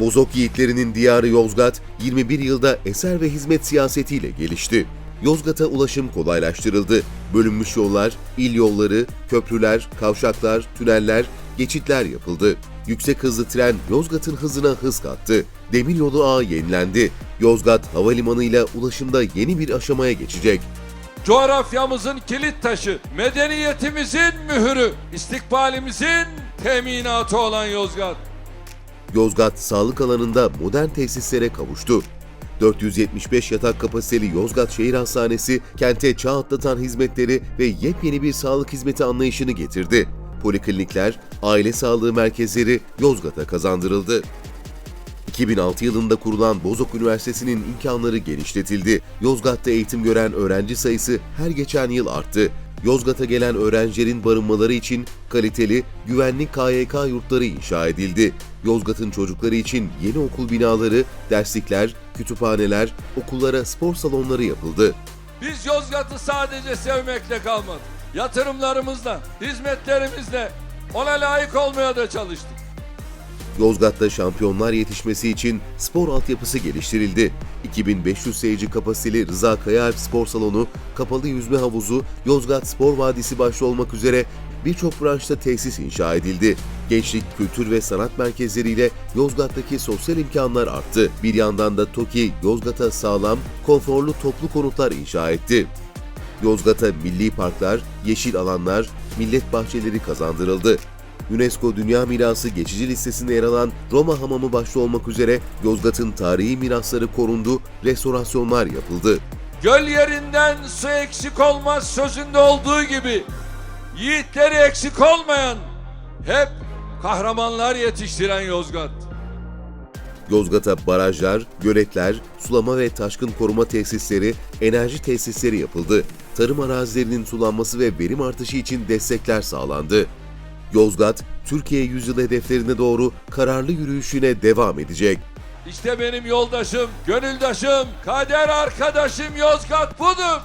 Bozok yiğitlerinin diyarı Yozgat, 21 yılda eser ve hizmet siyasetiyle gelişti. Yozgat'a ulaşım kolaylaştırıldı. Bölünmüş yollar, il yolları, köprüler, kavşaklar, tüneller, geçitler yapıldı. Yüksek hızlı tren Yozgat'ın hızına hız kattı. Demiryolu ağı yenilendi. Yozgat havalimanıyla ulaşımda yeni bir aşamaya geçecek. coğrafyamızın kilit taşı, medeniyetimizin mühürü, istikbalimizin teminatı olan Yozgat. Yozgat sağlık alanında modern tesislere kavuştu. 475 yatak kapasiteli Yozgat Şehir Hastanesi kente çağ atlatan hizmetleri ve yepyeni bir sağlık hizmeti anlayışını getirdi. Poliklinikler, aile sağlığı merkezleri Yozgat'a kazandırıldı. 2006 yılında kurulan Bozok Üniversitesi'nin imkanları genişletildi. Yozgat'ta eğitim gören öğrenci sayısı her geçen yıl arttı. Yozgat'a gelen öğrencilerin barınmaları için kaliteli, güvenli KYK yurtları inşa edildi. Yozgat'ın çocukları için yeni okul binaları, derslikler, kütüphaneler, okullara spor salonları yapıldı. Biz Yozgat'ı sadece sevmekle kalmadık. Yatırımlarımızla, hizmetlerimizle ona layık olmaya da çalıştık. Yozgat'ta şampiyonlar yetişmesi için spor altyapısı geliştirildi. 2500 seyirci kapasiteli Rıza Kayaalp Spor Salonu, kapalı yüzme havuzu, Yozgat Spor Vadisi başta olmak üzere birçok branşta tesis inşa edildi. Gençlik, kültür ve sanat merkezleriyle Yozgat'taki sosyal imkanlar arttı. Bir yandan da TOKİ, Yozgat'a sağlam, konforlu toplu konutlar inşa etti. Yozgat'a milli parklar, yeşil alanlar, millet bahçeleri kazandırıldı. UNESCO Dünya Mirası geçici listesinde yer alan Roma Hamamı başta olmak üzere Yozgat'ın tarihi mirasları korundu, restorasyonlar yapıldı. Göl yerinden su eksik olmaz sözünde olduğu gibi yiğitleri eksik olmayan hep kahramanlar yetiştiren Yozgat. Yozgat'a barajlar, göletler, sulama ve taşkın koruma tesisleri, enerji tesisleri yapıldı. Tarım arazilerinin sulanması ve verim artışı için destekler sağlandı. Yozgat, Türkiye yüzyıl hedeflerine doğru kararlı yürüyüşüne devam edecek. İşte benim yoldaşım, gönüldaşım, kader arkadaşım Yozgat budur.